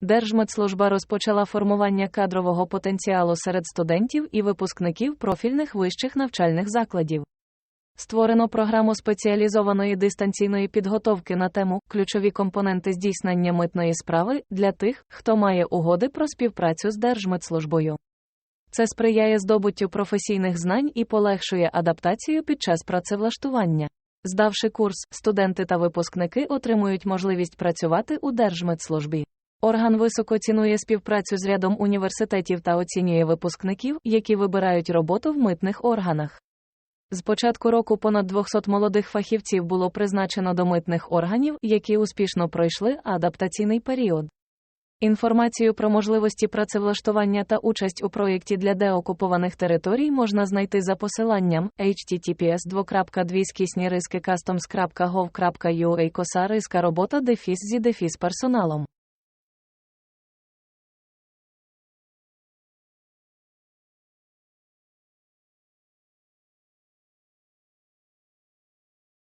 Держмедслужба розпочала формування кадрового потенціалу серед студентів і випускників профільних вищих навчальних закладів. Створено програму спеціалізованої дистанційної підготовки на тему ключові компоненти здійснення митної справи для тих, хто має угоди про співпрацю з Держмедслужбою. Це сприяє здобуттю професійних знань і полегшує адаптацію під час працевлаштування. Здавши курс, студенти та випускники отримують можливість працювати у Держмедслужбі. Орган високо цінує співпрацю з рядом університетів та оцінює випускників, які вибирають роботу в митних органах. З початку року понад 200 молодих фахівців було призначено до митних органів, які успішно пройшли адаптаційний період. Інформацію про можливості працевлаштування та участь у проєкті для деокупованих територій можна знайти за посиланням https customs.gov.ua коса риска робота дефіс зі дефіс персоналом.